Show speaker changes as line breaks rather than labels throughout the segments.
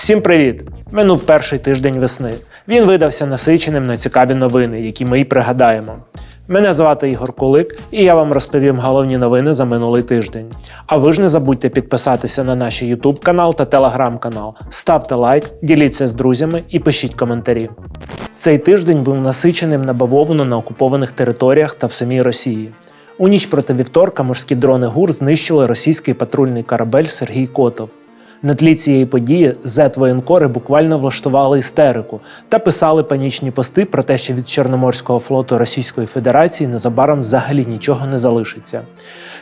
Всім привіт! Минув перший тиждень весни. Він видався насиченим на цікаві новини, які ми й пригадаємо. Мене звати Ігор Кулик, і я вам розповім головні новини за минулий тиждень. А ви ж не забудьте підписатися на наш YouTube канал та Telegram канал, ставте лайк, діліться з друзями і пишіть коментарі. Цей тиждень був насиченим на бавовну на окупованих територіях та в самій Росії. У ніч проти вівторка морські дрони ГУР знищили російський патрульний корабель Сергій Котов. На тлі цієї події зет-воєнкори буквально влаштували істерику та писали панічні пости про те, що від Чорноморського флоту Російської Федерації незабаром взагалі нічого не залишиться.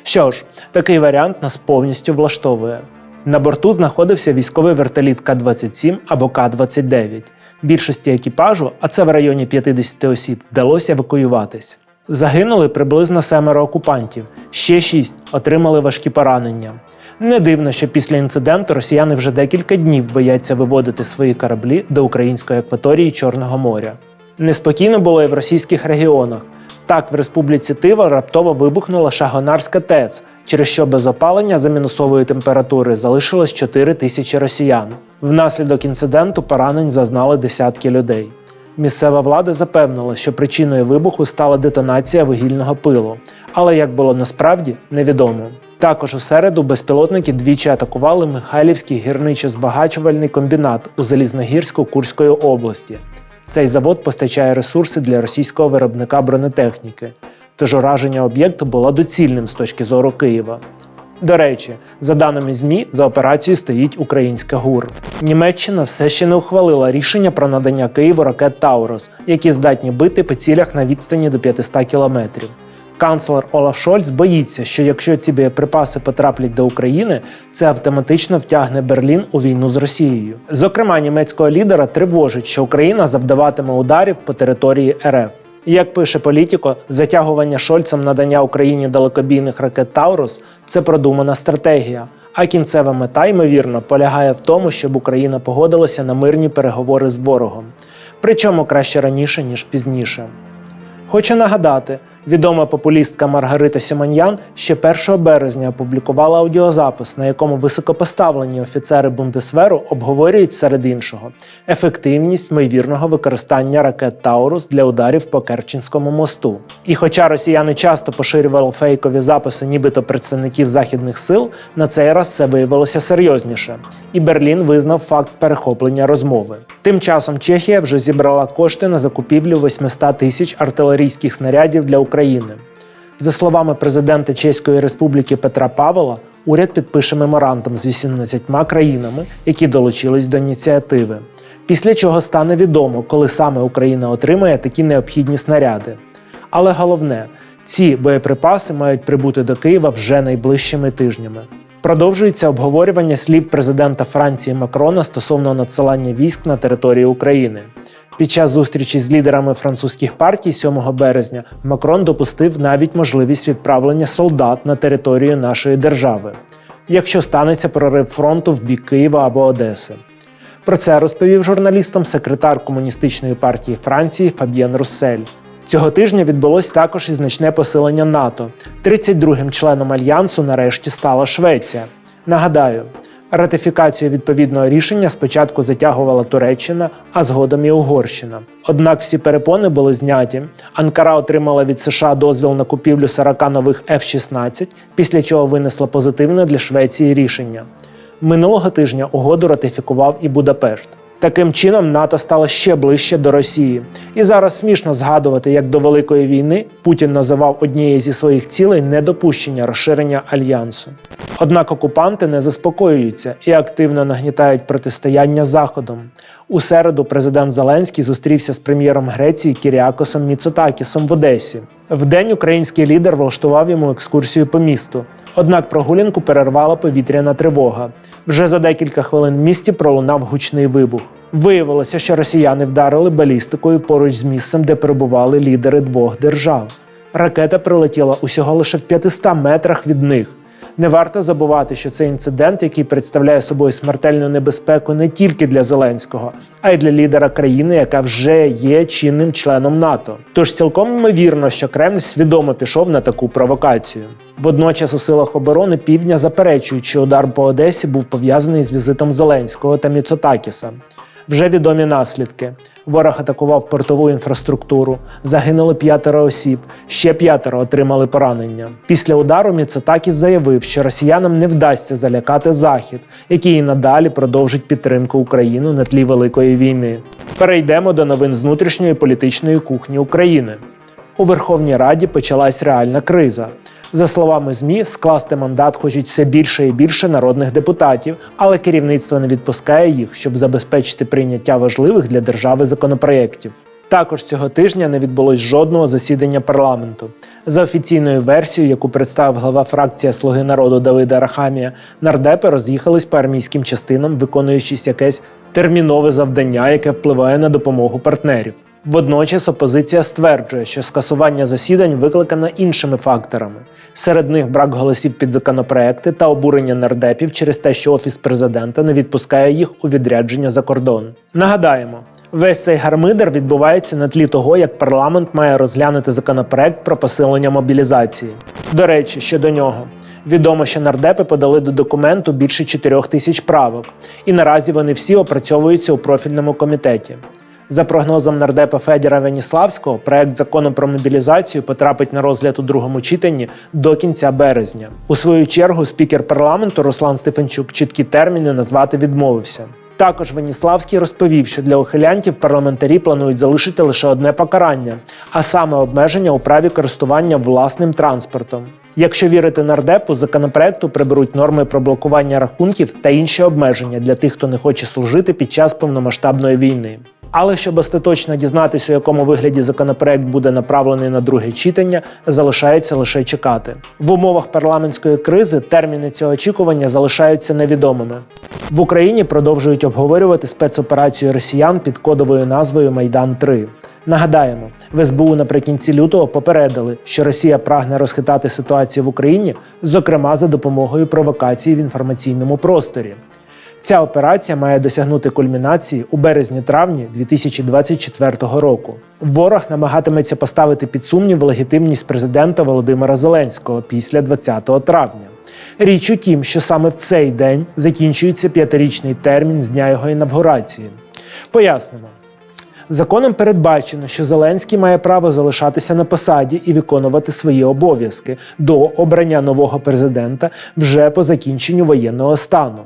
Що ж, такий варіант нас повністю влаштовує. На борту знаходився військовий вертоліт К-27 або К-29. Більшості екіпажу, а це в районі 50 осіб, вдалося евакуюватись. Загинули приблизно семеро окупантів, ще шість отримали важкі поранення. Не дивно, що після інциденту росіяни вже декілька днів бояться виводити свої кораблі до української акваторії Чорного моря. Неспокійно було і в російських регіонах. Так, в Республіці Тива раптово вибухнула Шагонарська ТЕЦ, через що без опалення за мінусової температури залишилось 4 тисячі росіян. Внаслідок інциденту поранень зазнали десятки людей. Місцева влада запевнила, що причиною вибуху стала детонація вугільного пилу, але як було насправді, невідомо. Також у середу безпілотники двічі атакували Михайлівський гірничо-збагачувальний комбінат у Залізногірську Курської області. Цей завод постачає ресурси для російського виробника бронетехніки, тож ураження об'єкту було доцільним з точки зору Києва. До речі, за даними ЗМІ, за операцією стоїть українська ГУР. Німеччина все ще не ухвалила рішення про надання Києву ракет Таурос, які здатні бити по цілях на відстані до 500 кілометрів. Канцлер Олаф Шольц боїться, що якщо ці боєприпаси потраплять до України, це автоматично втягне Берлін у війну з Росією. Зокрема, німецького лідера тривожить, що Україна завдаватиме ударів по території РФ. Як пише політико, затягування Шольцем надання Україні далекобійних ракет Таурус це продумана стратегія. А кінцева мета, ймовірно, полягає в тому, щоб Україна погодилася на мирні переговори з ворогом. Причому краще раніше, ніж пізніше. Хочу нагадати, відома популістка Маргарита Сіманьян ще 1 березня опублікувала аудіозапис, на якому високопоставлені офіцери Бундесверу обговорюють серед іншого ефективність ймовірного використання ракет Таурус для ударів по Керченському мосту. І хоча росіяни часто поширювали фейкові записи, нібито представників західних сил, на цей раз це виявилося серйозніше, і Берлін визнав факт перехоплення розмови. Тим часом Чехія вже зібрала кошти на закупівлю 800 тисяч артилерійських снарядів для України. За словами президента Чеської Республіки Петра Павла, уряд підпише меморандум з 18 країнами, які долучились до ініціативи. Після чого стане відомо, коли саме Україна отримає такі необхідні снаряди. Але головне, ці боєприпаси мають прибути до Києва вже найближчими тижнями. Продовжується обговорювання слів президента Франції Макрона стосовно надсилання військ на територію України. Під час зустрічі з лідерами французьких партій 7 березня Макрон допустив навіть можливість відправлення солдат на територію нашої держави, якщо станеться прорив фронту в бік Києва або Одеси. Про це розповів журналістам секретар комуністичної партії Франції Фаб'єн Руссель. Цього тижня відбулось також і значне посилення НАТО. 32-м членом альянсу нарешті стала Швеція. Нагадаю, ратифікацію відповідного рішення спочатку затягувала Туреччина, а згодом і Угорщина. Однак всі перепони були зняті. Анкара отримала від США дозвіл на купівлю 40 нових F-16, після чого винесла позитивне для Швеції рішення. Минулого тижня угоду ратифікував і Будапешт. Таким чином, НАТО стало ще ближче до Росії. І зараз смішно згадувати, як до Великої війни Путін називав однією зі своїх цілей недопущення розширення альянсу. Однак окупанти не заспокоюються і активно нагнітають протистояння Заходом. У середу президент Зеленський зустрівся з прем'єром Греції Кіріакосом Міцотакісом в Одесі. Вдень український лідер влаштував йому екскурсію по місту. Однак прогулянку перервала повітряна тривога. Вже за декілька хвилин в місті пролунав гучний вибух. Виявилося, що росіяни вдарили балістикою поруч з місцем, де перебували лідери двох держав. Ракета прилетіла усього лише в 500 метрах від них. Не варто забувати, що це інцидент, який представляє собою смертельну небезпеку не тільки для Зеленського, а й для лідера країни, яка вже є чинним членом НАТО. Тож цілком ймовірно, що Кремль свідомо пішов на таку провокацію. Водночас у силах оборони півдня заперечують, що удар по Одесі був пов'язаний з візитом Зеленського та Міцотакіса. Вже відомі наслідки. Ворог атакував портову інфраструктуру, загинули п'ятеро осіб, ще п'ятеро отримали поранення. Після удару Міцотакіс заявив, що росіянам не вдасться залякати Захід, який і надалі продовжить підтримку України на тлі великої війни. Перейдемо до новин з внутрішньої політичної кухні України. У Верховній Раді почалась реальна криза. За словами ЗМІ, скласти мандат хочуть все більше і більше народних депутатів, але керівництво не відпускає їх, щоб забезпечити прийняття важливих для держави законопроєктів. Також цього тижня не відбулось жодного засідання парламенту. За офіційною версією, яку представив глава фракція Слуги народу Давида Рахамія, нардепи роз'їхались по армійським частинам, виконуючись якесь термінове завдання, яке впливає на допомогу партнерів. Водночас опозиція стверджує, що скасування засідань викликано іншими факторами. Серед них брак голосів під законопроекти та обурення нардепів через те, що офіс президента не відпускає їх у відрядження за кордон. Нагадаємо. Весь цей гармидер відбувається на тлі того, як парламент має розглянути законопроект про посилення мобілізації. До речі, щодо нього. Відомо, що нардепи подали до документу більше 4 тисяч правок, і наразі вони всі опрацьовуються у профільному комітеті. За прогнозом нардепа Федіра Веніславського, проект закону про мобілізацію потрапить на розгляд у другому читанні до кінця березня. У свою чергу спікер парламенту Руслан Стефанчук чіткі терміни назвати відмовився. Також Веніславський розповів, що для ухилянтів парламентарі планують залишити лише одне покарання, а саме обмеження у праві користування власним транспортом. Якщо вірити нардепу, законопроекту приберуть норми про блокування рахунків та інші обмеження для тих, хто не хоче служити під час повномасштабної війни. Але щоб остаточно дізнатися, у якому вигляді законопроект буде направлений на друге читання, залишається лише чекати. В умовах парламентської кризи терміни цього очікування залишаються невідомими. В Україні продовжують обговорювати спецоперацію росіян під кодовою назвою Майдан 3 Нагадаємо, в СБУ наприкінці лютого попередили, що Росія прагне розхитати ситуацію в Україні, зокрема за допомогою провокації в інформаційному просторі. Ця операція має досягнути кульмінації у березні-травні 2024 року. Ворог намагатиметься поставити під сумнів легітимність президента Володимира Зеленського після 20 травня. Річ у тім, що саме в цей день закінчується п'ятирічний термін з дня його інавгурації. Пояснимо. Законом передбачено, що Зеленський має право залишатися на посаді і виконувати свої обов'язки до обрання нового президента вже по закінченню воєнного стану.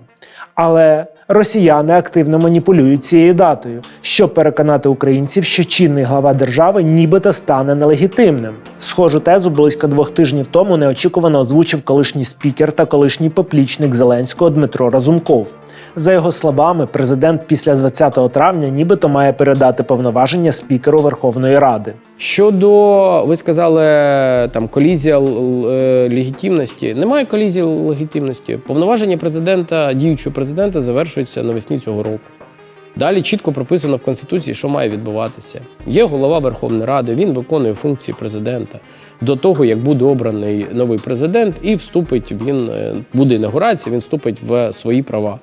Але росіяни активно маніпулюють цією датою, щоб переконати українців, що чинний глава держави нібито стане нелегітимним. Схожу тезу близько двох тижнів тому неочікувано озвучив колишній спікер та колишній поплічник Зеленського Дмитро Разумков. За його словами, президент після 20 травня нібито має передати повноваження спікеру Верховної Ради.
Щодо, ви сказали, там колізія е, легітимності. Немає колізії легітимності. Повноваження президента, діючого президента, завершується навесні цього року. Далі чітко прописано в Конституції, що має відбуватися. Є голова Верховної Ради, він виконує функції президента. До того, як буде обраний новий президент, і вступить він, е, буде інаугурація, він вступить в свої права.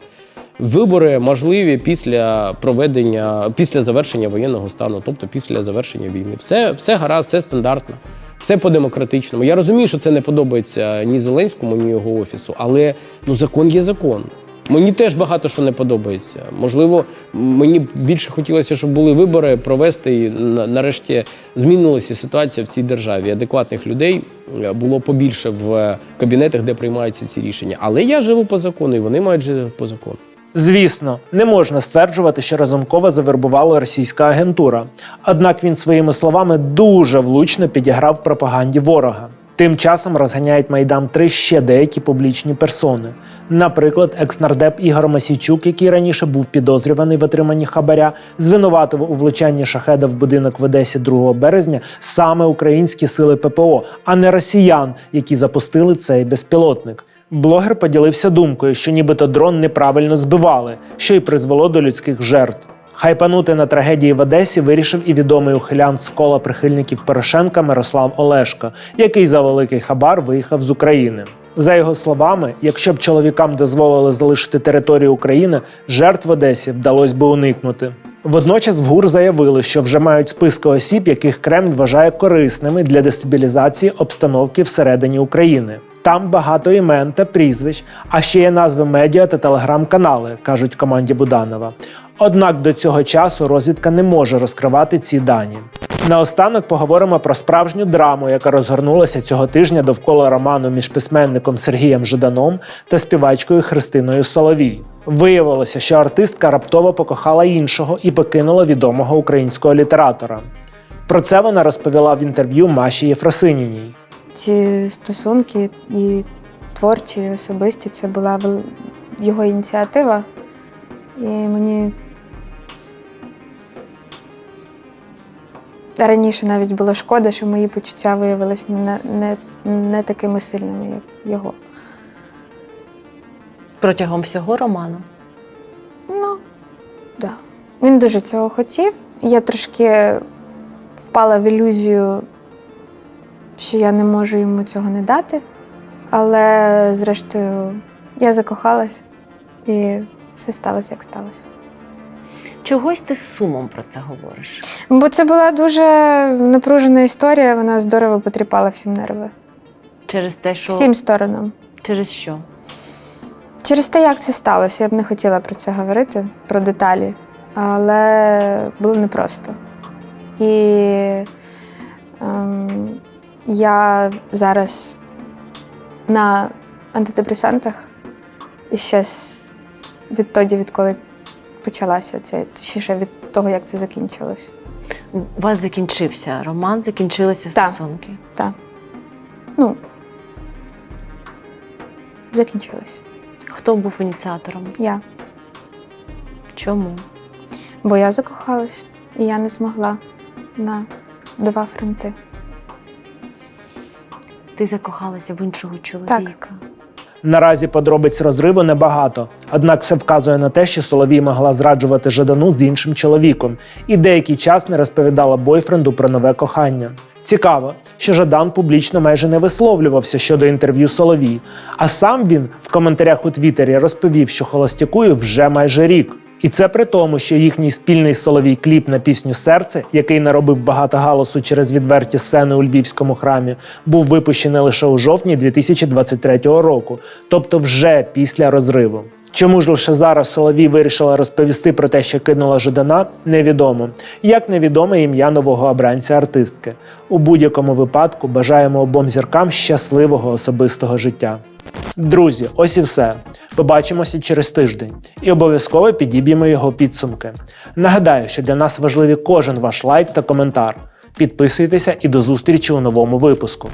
Вибори можливі після проведення, після завершення воєнного стану, тобто після завершення війни. Все, все гаразд, все стандартно, все по-демократичному. Я розумію, що це не подобається ні Зеленському, ні його офісу, але ну закон є закон. Мені теж багато що не подобається. Можливо, мені більше хотілося, щоб були вибори провести і на- нарешті змінилася ситуація в цій державі. Адекватних людей е, було побільше в кабінетах, де приймаються ці рішення. Але я живу по закону, і вони мають жити по закону.
Звісно, не можна стверджувати, що Разумкова завербувала російська агентура. Однак він своїми словами дуже влучно підіграв пропаганді ворога. Тим часом розганяють Майдан 3 ще деякі публічні персони. Наприклад, екснардеп Ігор Масійчук, який раніше був підозрюваний в отриманні хабаря, звинуватив у влучанні шахеда в будинок в Одесі 2 березня саме українські сили ППО, а не росіян, які запустили цей безпілотник. Блогер поділився думкою, що нібито дрон неправильно збивали, що й призвело до людських жертв. Хайпанути на трагедії в Одесі вирішив і відомий ухилян з кола прихильників Порошенка Мирослав Олешко, який за великий хабар виїхав з України. За його словами, якщо б чоловікам дозволили залишити територію України, жертв в Одесі вдалося би уникнути. Водночас в ГУР заявили, що вже мають списки осіб, яких Кремль вважає корисними для дестабілізації обстановки всередині України. Там багато імен та прізвищ, а ще є назви медіа та телеграм-канали, кажуть команді Буданова. Однак до цього часу розвідка не може розкривати ці дані. Наостанок поговоримо про справжню драму, яка розгорнулася цього тижня довкола роману між письменником Сергієм Жиданом та співачкою Христиною Соловій. Виявилося, що артистка раптово покохала іншого і покинула відомого українського літератора. Про це вона розповіла в інтерв'ю Маші Єфросиніній.
Ці стосунки і творчі, і особисті це була його ініціатива. І мені раніше навіть було шкода, що мої почуття виявилися не, не, не такими сильними, як його.
Протягом всього роману.
Ну, да. Він дуже цього хотів. Я трошки впала в ілюзію, що я не можу йому цього не дати. Але, зрештою, я закохалась і все сталося, як сталося.
Чогось ти з сумом про це говориш.
Бо це була дуже напружена історія, вона здорово потріпала всім нерви.
Через те, що
Всім сторонам.
через що?
Через те, як це сталося, я б не хотіла про це говорити, про деталі, але було непросто. І я зараз на антидепресантах і ще відтоді, відколи почалася це, точніше від того, як це закінчилось.
У вас закінчився роман, закінчилися
Так.
стосунки.
Так. Ну, закінчилось.
Хто був ініціатором?
Я.
Чому?
Бо я закохалась, і я не змогла на два фронти.
Ти закохалася в іншого чоловіка.
Наразі подробиць розриву небагато, однак все вказує на те, що Соловій могла зраджувати Жадану з іншим чоловіком і деякий час не розповідала бойфренду про нове кохання. Цікаво, що Жадан публічно майже не висловлювався щодо інтерв'ю Соловій, а сам він в коментарях у Твіттері розповів, що холостякує вже майже рік. І це при тому, що їхній спільний соловій кліп на пісню Серце, який наробив багато галасу через відверті сцени у львівському храмі, був випущений лише у жовтні 2023 року, тобто вже після розриву. Чому ж лише зараз Соловій вирішила розповісти про те, що кинула Жидана, невідомо. Як невідоме ім'я нового обранця артистки. У будь-якому випадку бажаємо обом зіркам щасливого особистого життя. Друзі, ось і все. Побачимося через тиждень і обов'язково підіб'ємо його підсумки. Нагадаю, що для нас важливі кожен ваш лайк та коментар. Підписуйтеся і до зустрічі у новому випуску.